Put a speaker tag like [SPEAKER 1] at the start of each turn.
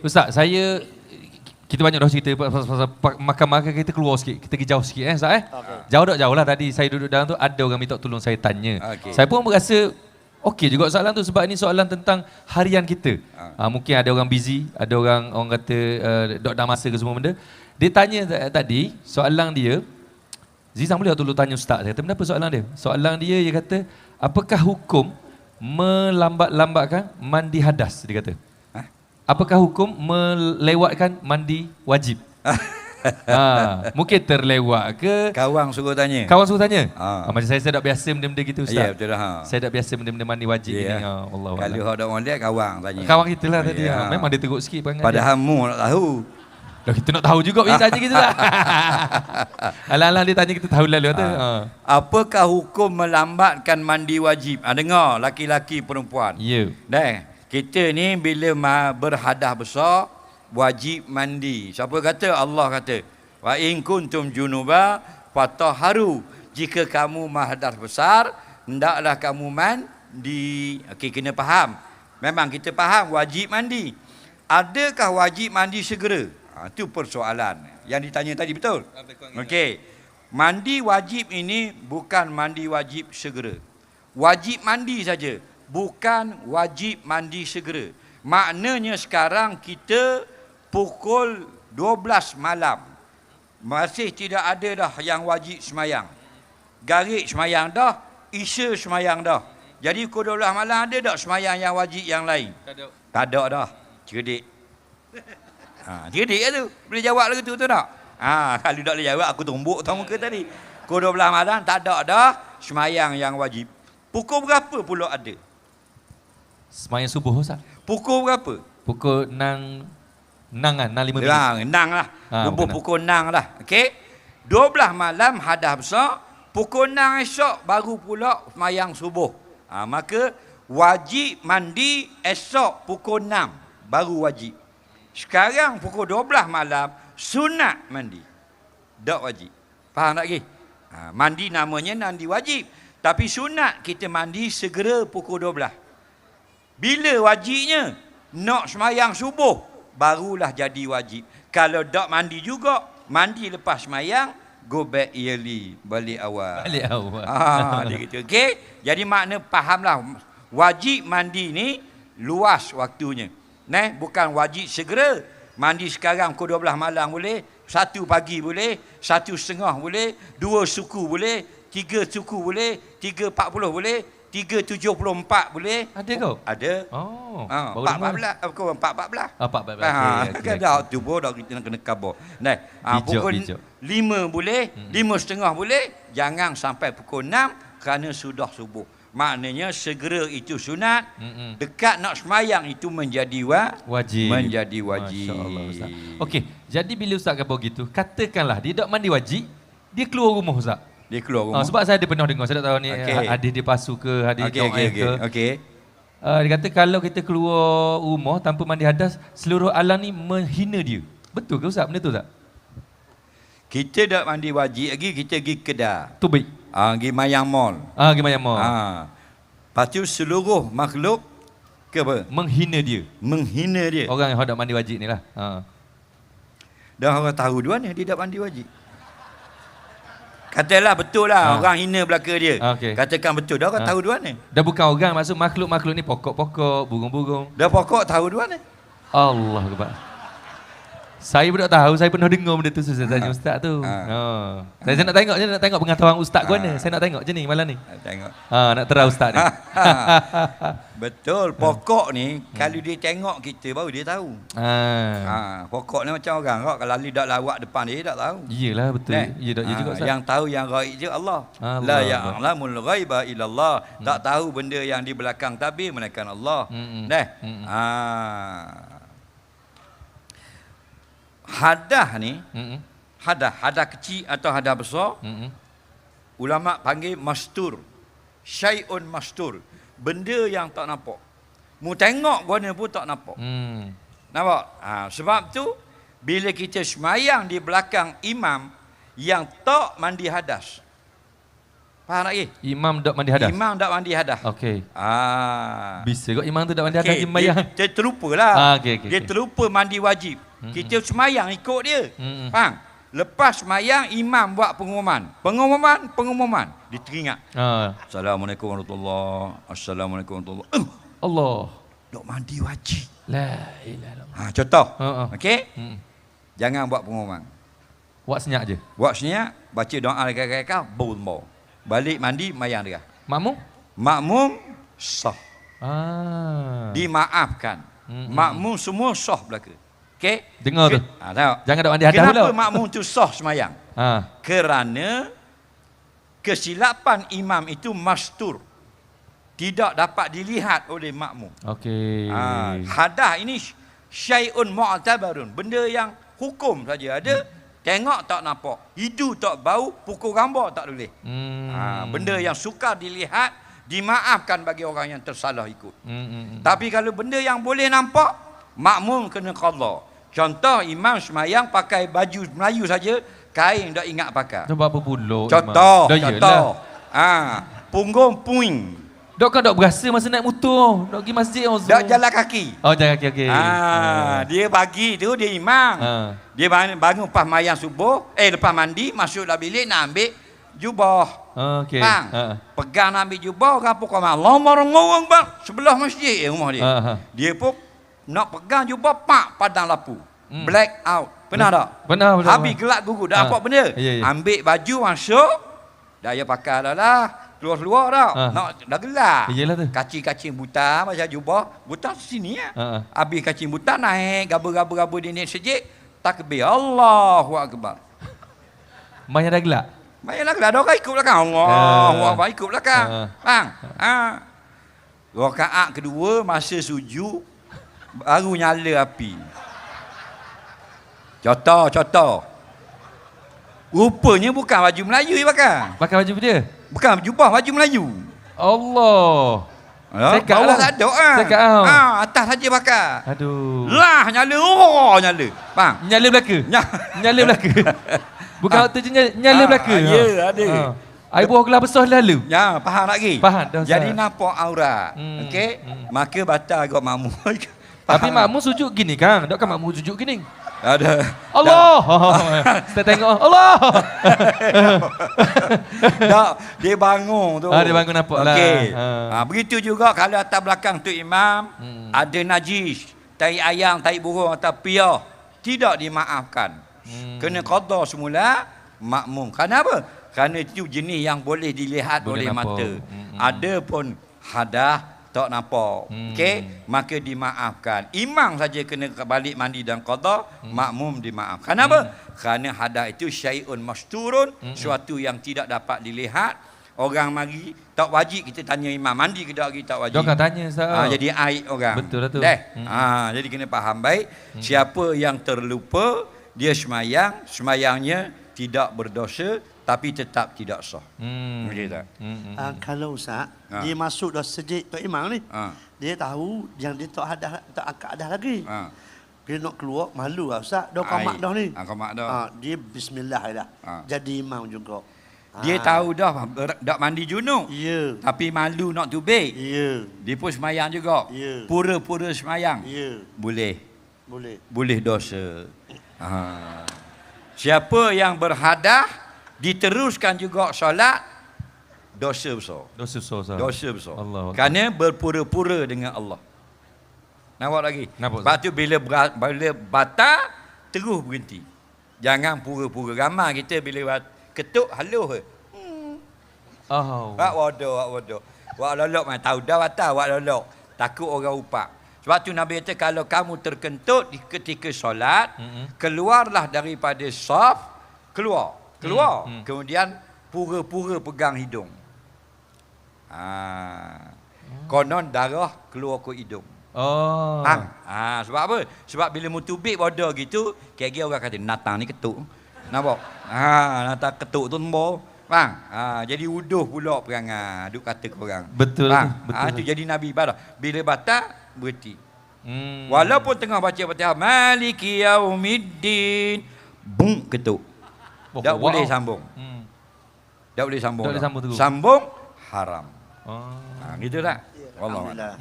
[SPEAKER 1] Ustaz, saya kita banyak dah cerita pasal, pasal pa- makan-makan kita keluar sikit. Kita pergi jauh sikit eh Ustaz eh.
[SPEAKER 2] Okey.
[SPEAKER 1] Jauh tak jauh lah tadi saya duduk dalam tu ada orang minta tolong saya tanya.
[SPEAKER 3] Okey.
[SPEAKER 1] Saya pun berasa okey juga soalan tu sebab ini soalan tentang harian kita. Ha. mungkin ada orang busy, ada orang orang kata uh, dok dah masa ke semua benda. Dia tanya ta- tadi soalan dia Zizan boleh tolong tanya ustaz? Saya kata kenapa soalan dia? Soalan dia dia kata apakah hukum melambat-lambatkan mandi hadas dia kata. Apakah hukum melewatkan mandi wajib? ha, mungkin terlewat ke?
[SPEAKER 3] Kawang suruh tanya.
[SPEAKER 1] Kawan suruh tanya.
[SPEAKER 3] Ha.
[SPEAKER 1] Ha. macam saya saya tak biasa benda-benda gitu ustaz.
[SPEAKER 3] Ya, betul dah. Ha.
[SPEAKER 1] Saya tak biasa benda-benda mandi wajib
[SPEAKER 3] Ya.
[SPEAKER 1] ni. Ha, Allah
[SPEAKER 3] Kalau hak dak mondek kawang tanya.
[SPEAKER 1] Kawan kita lah tadi.
[SPEAKER 3] Ya.
[SPEAKER 1] Ha. Memang dia teruk sikit
[SPEAKER 3] Padahal mu nak tahu.
[SPEAKER 1] dia. Dah kita nak tahu juga dia tanya gitu lah. Alah-alah dia tanya kita tahu lalu kata. Ha.
[SPEAKER 3] Apakah hukum melambatkan mandi wajib? Ah dengar laki-laki perempuan.
[SPEAKER 1] Ya.
[SPEAKER 3] Dah, kita ni bila berhadah besar wajib mandi. Siapa kata? Allah kata. Wa in kuntum junuba fatahharu. Jika kamu mahadas besar, hendaklah kamu mandi. Okey, kena faham. Memang kita faham wajib mandi. Adakah wajib mandi segera? Ha, itu persoalan. Yang ditanya tadi betul? Okey. Mandi wajib ini bukan mandi wajib segera. Wajib mandi saja, bukan wajib mandi segera. Maknanya sekarang kita pukul 12 malam. Masih tidak ada dah yang wajib semayang. Garik semayang dah, isya semayang dah. Jadi pukul 12 malam ada tak semayang yang wajib yang lain? Tak ada dah. Cerdik. Ha, cerdik kan tu? Boleh jawab lagu tu tu tak? Ha, kalau tak boleh jawab aku tumbuk tau muka tadi. Pukul 12 malam tak ada dah semayang yang wajib. Pukul berapa pula ada?
[SPEAKER 1] Semayang subuh Ustaz.
[SPEAKER 3] Pukul berapa?
[SPEAKER 1] Pukul 6 6 kan, 6 5 minit.
[SPEAKER 3] Ya, enang lah.
[SPEAKER 1] Ha,
[SPEAKER 3] Subuh
[SPEAKER 1] benar.
[SPEAKER 3] pukul enang lah. Okey? 12 malam hadah besar. Pukul enang esok baru pula semayang subuh. Ha, maka wajib mandi esok pukul enam. Baru wajib. Sekarang pukul 12 malam sunat mandi. Tak wajib. Faham tak lagi? Ha, mandi namanya mandi wajib. Tapi sunat kita mandi segera pukul 12. Bila wajibnya? Nak semayang subuh. Barulah jadi wajib. Kalau tak mandi juga, mandi lepas semayang, go back early. Balik awal.
[SPEAKER 1] Balik awal.
[SPEAKER 3] Ah, dia gitu. Okey? Jadi makna fahamlah. Wajib mandi ni luas waktunya. Nah, bukan wajib segera. Mandi sekarang pukul 12 malam boleh, satu pagi boleh, satu setengah boleh, dua suku boleh, tiga suku boleh, tiga empat puluh boleh, tiga tujuh puluh empat boleh.
[SPEAKER 1] Ada kau?
[SPEAKER 3] Ada.
[SPEAKER 1] Oh.
[SPEAKER 3] Ha,
[SPEAKER 1] baru
[SPEAKER 3] empat belas, apa empat empat belas.
[SPEAKER 1] Ah, empat, empat belas.
[SPEAKER 3] Ha,
[SPEAKER 1] okey.
[SPEAKER 3] dah tu pun dah kita nak kena kabar. Nah, ha, pukul
[SPEAKER 1] bijak.
[SPEAKER 3] lima boleh, lima setengah boleh, jangan sampai pukul enam kerana sudah subuh. Maknanya segera itu sunat,
[SPEAKER 1] Mm-mm.
[SPEAKER 3] dekat nak semayang itu menjadi wa,
[SPEAKER 1] Wajib.
[SPEAKER 3] menjadi wajib.
[SPEAKER 1] Masya Allah, Ustaz. Okey, jadi bila Ustaz kata begitu, katakanlah dia tak mandi wajib, dia keluar rumah Ustaz.
[SPEAKER 3] Dia keluar rumah.
[SPEAKER 1] Ah, sebab saya ada pernah dengar, saya tak tahu ni okay. adik dia pasu ke,
[SPEAKER 3] Okey,
[SPEAKER 1] okay,
[SPEAKER 3] okey, okey.
[SPEAKER 1] ke.
[SPEAKER 3] Okey.
[SPEAKER 1] Uh, dia kata kalau kita keluar rumah tanpa mandi hadas, seluruh alam ni menghina dia. Betul ke Ustaz? Benda tu Ustaz?
[SPEAKER 3] Kita tak mandi wajib lagi, kita pergi kedai.
[SPEAKER 1] Tu baik.
[SPEAKER 3] Ah, pergi mayang mall.
[SPEAKER 1] Ah, gimana mau?
[SPEAKER 3] Ah. Lepas tu seluruh makhluk ke apa?
[SPEAKER 1] Menghina dia.
[SPEAKER 3] Menghina dia.
[SPEAKER 1] Orang yang hendak mandi wajib ni lah. Ha.
[SPEAKER 3] Dah orang tahu dua ni dia tak mandi wajib. Katalah betul lah
[SPEAKER 1] Ha.
[SPEAKER 3] orang hina belaka dia.
[SPEAKER 1] Okey.
[SPEAKER 3] Katakan betul dah orang
[SPEAKER 1] Ha.
[SPEAKER 3] tahu dua ni.
[SPEAKER 1] Dah bukan orang, maksud makhluk-makhluk ni pokok-pokok, burung-burung.
[SPEAKER 3] Dah pokok tahu dua ni.
[SPEAKER 1] Allah Akbar. Saya pun tak tahu, saya pernah dengar benda tu saya tanya ustaz tu.
[SPEAKER 3] Ha.
[SPEAKER 1] Ha. Saya, saya nak tengok je nak tengok pengetahuan ustaz gua ni.
[SPEAKER 3] Ha.
[SPEAKER 1] Saya nak tengok je ni malam ni.
[SPEAKER 3] Ha, Tengok.
[SPEAKER 1] Ha, nak terang ustaz ni.
[SPEAKER 3] Betul, pokok ni kalau dia tengok kita baru dia tahu.
[SPEAKER 1] ha.
[SPEAKER 3] Ha, pokok ni macam orang kok kalau dia tak lawak depan dia, tak tahu.
[SPEAKER 1] Iyalah betul.
[SPEAKER 3] Eh?
[SPEAKER 1] Ya ya
[SPEAKER 3] Ha,
[SPEAKER 1] juga ustaz.
[SPEAKER 3] Yang tahu yang gaib je Allah.
[SPEAKER 1] Allah
[SPEAKER 3] La
[SPEAKER 1] Allah.
[SPEAKER 3] ya'lamul ghaiba illallah. Tak tahu benda yang di belakang tabir melainkan Allah. Dah.
[SPEAKER 1] Mm-mm.
[SPEAKER 3] Ha. Hadah ni,
[SPEAKER 1] Hmm.
[SPEAKER 3] hadah, hadah kecil atau hadah besar,
[SPEAKER 1] Hmm.
[SPEAKER 3] ulama panggil mastur. Syai'un mastur. Benda yang tak nampak. Mu tengok guna pun tak nampak.
[SPEAKER 1] Hmm.
[SPEAKER 3] Nampak? Ha, sebab tu bila kita semayang di belakang imam yang tak mandi hadas. Faham tak lagi?
[SPEAKER 1] Imam dok mandi hadas.
[SPEAKER 3] Imam tak mandi hadas.
[SPEAKER 1] Okey.
[SPEAKER 3] Ah.
[SPEAKER 1] Bisa kok imam tu dok mandi hadas pergi sembahyang.
[SPEAKER 3] Dia, dia terlupalah.
[SPEAKER 1] Ah, okey, okey,
[SPEAKER 3] dia
[SPEAKER 1] okey.
[SPEAKER 3] terlupa mandi wajib. Kita semayang ikut dia.
[SPEAKER 1] Mm-mm.
[SPEAKER 3] Faham? Lepas semayang, imam buat pengumuman. Pengumuman, pengumuman. Dia teringat.
[SPEAKER 1] Ha.
[SPEAKER 3] Assalamualaikum warahmatullahi Assalamualaikum warahmatullahi uh,
[SPEAKER 1] Allah.
[SPEAKER 3] Dok mandi wajib.
[SPEAKER 1] La ilaha illallah.
[SPEAKER 3] Ha, contoh.
[SPEAKER 1] Ha, ha.
[SPEAKER 3] Okey?
[SPEAKER 1] Hmm.
[SPEAKER 3] Jangan buat pengumuman.
[SPEAKER 1] Buat senyap je.
[SPEAKER 3] Buat senyap, baca doa dekat-dekat, baru mau. Balik mandi, mayang dia.
[SPEAKER 1] Makmum?
[SPEAKER 3] Makmum, sah.
[SPEAKER 1] Ah.
[SPEAKER 3] Dimaafkan.
[SPEAKER 1] Hmm, hmm,
[SPEAKER 3] Makmum semua sah belaka. Okey?
[SPEAKER 1] Dengar tu.
[SPEAKER 3] Ha, tengok.
[SPEAKER 1] Jangan dok mandi hadas
[SPEAKER 3] Kenapa
[SPEAKER 1] pula.
[SPEAKER 3] makmum tu sah semayang?
[SPEAKER 1] Ha.
[SPEAKER 3] Kerana kesilapan imam itu mastur. Tidak dapat dilihat oleh makmum.
[SPEAKER 1] Okey.
[SPEAKER 3] Ha, hadah ini syai'un mu'tabarun. Benda yang hukum saja ada. Tengok tak nampak. Hidu tak bau, pukul gambar tak boleh.
[SPEAKER 1] Hmm.
[SPEAKER 3] Ha, benda yang sukar dilihat, dimaafkan bagi orang yang tersalah ikut.
[SPEAKER 1] Hmm, hmm, hmm.
[SPEAKER 3] Tapi kalau benda yang boleh nampak, makmum kena qadha. Contoh imam semayang pakai baju Melayu saja, kain tak ingat pakai.
[SPEAKER 1] Apa pula?
[SPEAKER 3] Contoh,
[SPEAKER 1] Dah
[SPEAKER 3] contoh.
[SPEAKER 1] yelah.
[SPEAKER 3] Ha, punggung puing.
[SPEAKER 1] Dok kan dok berasa masa naik motor. Dok pergi masjid
[SPEAKER 3] Tak
[SPEAKER 1] semua.
[SPEAKER 3] jalan kaki.
[SPEAKER 1] Oh, jalan kaki okey.
[SPEAKER 3] Ah, dia pagi tu dia imam.
[SPEAKER 1] Ha.
[SPEAKER 3] Dia bangun, bangun pas mayang subuh, eh lepas mandi masuk dalam bilik nak ambil jubah.
[SPEAKER 1] Okey.
[SPEAKER 3] Bang,
[SPEAKER 1] Ha.
[SPEAKER 3] pegang nak ambil jubah, orang pun kau Allah orang bang sebelah masjid eh, rumah dia.
[SPEAKER 1] Ha, ha.
[SPEAKER 3] Dia pun nak pegang jubah pak padang lapu.
[SPEAKER 1] Hmm.
[SPEAKER 3] Black out. Pernah tak?
[SPEAKER 1] Pernah, pernah,
[SPEAKER 3] Habis gelap gugur. Dah
[SPEAKER 1] Ha.
[SPEAKER 3] apa benda?
[SPEAKER 1] Ya, ya.
[SPEAKER 3] Ambil baju masuk. Dah ya pakai dah lah. Keluar-keluar dah.
[SPEAKER 1] Ha.
[SPEAKER 3] Nak, dah gelap.
[SPEAKER 1] Iyalah tu.
[SPEAKER 3] Kacing-kacing buta macam jubah. Buta sini ya.
[SPEAKER 1] Ha, ha.
[SPEAKER 3] Habis kacing buta naik. Gaba-gaba-gaba dia naik sejik. Takbir. Allahu Akbar.
[SPEAKER 1] Mayang dah gelap.
[SPEAKER 3] Baiklah gelap. Dah orang ikut belakang. Allah.
[SPEAKER 1] Ha.
[SPEAKER 3] Allah. Ikut belakang.
[SPEAKER 1] Ha.
[SPEAKER 3] Bang. Ha. Rakaat kedua masa sujud. Baru nyala api. Contoh, contoh. Rupanya bukan baju Melayu dia pakai.
[SPEAKER 1] Pakai baju dia.
[SPEAKER 3] Bukan jubah baju Melayu.
[SPEAKER 1] Allah.
[SPEAKER 3] Ha?
[SPEAKER 1] Sekat
[SPEAKER 3] Bawah
[SPEAKER 1] lah.
[SPEAKER 3] tak ada kan?
[SPEAKER 1] Sekat lah.
[SPEAKER 3] Ha, atas saja pakai.
[SPEAKER 1] Aduh.
[SPEAKER 3] Lah nyala. Oh, nyala. Bang.
[SPEAKER 1] Nyala belaka.
[SPEAKER 3] Nyala.
[SPEAKER 1] Nyala belaka. Bukan
[SPEAKER 3] Ah.
[SPEAKER 1] waktu je nyala, nyala
[SPEAKER 3] Ah,
[SPEAKER 1] belaka.
[SPEAKER 3] ya, ada.
[SPEAKER 1] Air buah gelas besar lalu.
[SPEAKER 3] Ya, faham lagi?
[SPEAKER 1] Faham, dah,
[SPEAKER 3] Jadi nampak aurat.
[SPEAKER 1] Hmm,
[SPEAKER 3] Okey?
[SPEAKER 1] hmm.
[SPEAKER 3] Maka batal agak makmum.
[SPEAKER 1] Tapi makmu sujud gini kan? Dok kan makmu sujud gini.
[SPEAKER 3] Ada.
[SPEAKER 1] Allah. Kita tengok Allah.
[SPEAKER 3] Tak, dia bangun tu.
[SPEAKER 1] Ah, dia bangun nampak lah.
[SPEAKER 3] Okey.
[SPEAKER 1] Ha.
[SPEAKER 3] Ha. begitu juga kalau atas belakang tu imam,
[SPEAKER 1] Hmm.
[SPEAKER 3] ada najis, tai ayam, tai burung atau piah, tidak dimaafkan.
[SPEAKER 1] Hmm.
[SPEAKER 3] Kena qada semula makmum. Kenapa? Kerana itu jenis yang boleh dilihat
[SPEAKER 1] Boleh
[SPEAKER 3] oleh
[SPEAKER 1] nampak.
[SPEAKER 3] mata.
[SPEAKER 1] Hmm.
[SPEAKER 3] Ada pun hadah tak nampak.
[SPEAKER 1] Hmm.
[SPEAKER 3] Okey, maka dimaafkan. Imam saja kena balik mandi dan qada,
[SPEAKER 1] Hmm.
[SPEAKER 3] makmum dimaafkan. Kenapa? Kerana hadah itu syai'un masturun,
[SPEAKER 1] Hmm.
[SPEAKER 3] suatu yang tidak dapat dilihat. Orang mari tak wajib kita tanya imam mandi ke tak lagi tak wajib.
[SPEAKER 1] Kan tanya Ustaz.
[SPEAKER 3] Ha, jadi aib orang.
[SPEAKER 1] Betul lah tu.
[SPEAKER 3] Deh.
[SPEAKER 1] Hmm.
[SPEAKER 3] Ha, jadi kena faham baik. Siapa yang terlupa, dia semayang, semayangnya tidak berdosa tapi tetap tidak sah.
[SPEAKER 1] Hmm.
[SPEAKER 3] Boleh tak?
[SPEAKER 1] Hmm, hmm.
[SPEAKER 2] Ah, kalau Ustaz,
[SPEAKER 3] Ha.
[SPEAKER 2] dia masuk dah sejik Tok Imam ni.
[SPEAKER 3] Ha.
[SPEAKER 2] Dia tahu yang dia tak ada tak akad dah lagi.
[SPEAKER 3] Ha.
[SPEAKER 2] Dia nak keluar malu lah Ustaz. Dah
[SPEAKER 3] Aib.
[SPEAKER 2] kamak dah ni.
[SPEAKER 3] Ha, kamak dah.
[SPEAKER 2] Ha, dia bismillah dah.
[SPEAKER 3] Ha.
[SPEAKER 2] Jadi imam juga.
[SPEAKER 3] Dia
[SPEAKER 2] Ha.
[SPEAKER 3] tahu dah dak mandi junub.
[SPEAKER 2] Ya.
[SPEAKER 3] Tapi malu nak tubik.
[SPEAKER 2] Ya.
[SPEAKER 3] Dia pun semayang juga.
[SPEAKER 2] Ya.
[SPEAKER 3] Pura-pura semayang.
[SPEAKER 2] Ya.
[SPEAKER 3] Boleh.
[SPEAKER 2] Boleh.
[SPEAKER 3] Boleh dosa. Ha. Siapa yang berhadah diteruskan juga solat dosa besar.
[SPEAKER 1] Dosa besar Ustaz.
[SPEAKER 3] Dosa besar.
[SPEAKER 1] Allah.
[SPEAKER 3] Kerana berpura-pura dengan Allah. Nampak lagi?
[SPEAKER 1] Nampak,
[SPEAKER 3] Sebab tu bila, bila batal, terus berhenti. Jangan pura-pura. Ramai kita bila bat- ketuk, halo ke?
[SPEAKER 1] Oh.
[SPEAKER 3] Wak waduh, wak waduh. Wak lolok mana tahu dah batal, wak lolok. Takut orang upak. Sebab tu Nabi kata kalau kamu terkentut di ketika solat,
[SPEAKER 1] Mm-mm.
[SPEAKER 3] keluarlah daripada saf, keluar. Keluar.
[SPEAKER 1] Mm, mm.
[SPEAKER 3] Kemudian pura-pura pegang hidung. Ha. Konon darah keluar ke hidung.
[SPEAKER 1] Oh.
[SPEAKER 3] Hang. Ha, sebab apa? Sebab bila mutubik bodoh gitu, kira-kira orang kata natang ni ketuk. Nampak? Ha, natang ketuk tu tembok. Bang, ha, jadi uduh pula perangai. Duk kata korang.
[SPEAKER 1] Betul
[SPEAKER 3] Bang,
[SPEAKER 1] tu, betul
[SPEAKER 3] ha,
[SPEAKER 1] tu.
[SPEAKER 3] tu jadi Nabi ibadah. Bila batal, berhenti.
[SPEAKER 1] Hmm.
[SPEAKER 3] Walaupun tengah baca Fatihah, Maliki Yaumiddin, bung ketuk.
[SPEAKER 1] Oh,
[SPEAKER 3] Tak
[SPEAKER 1] wow.
[SPEAKER 3] boleh sambung.
[SPEAKER 1] Hmm.
[SPEAKER 3] Tak boleh sambung.
[SPEAKER 1] Tak boleh sambung terus.
[SPEAKER 3] Sambung haram.
[SPEAKER 1] Oh.
[SPEAKER 3] Ha, gitu tak?
[SPEAKER 2] Ya,
[SPEAKER 3] Wallah.
[SPEAKER 2] Alhamdulillah.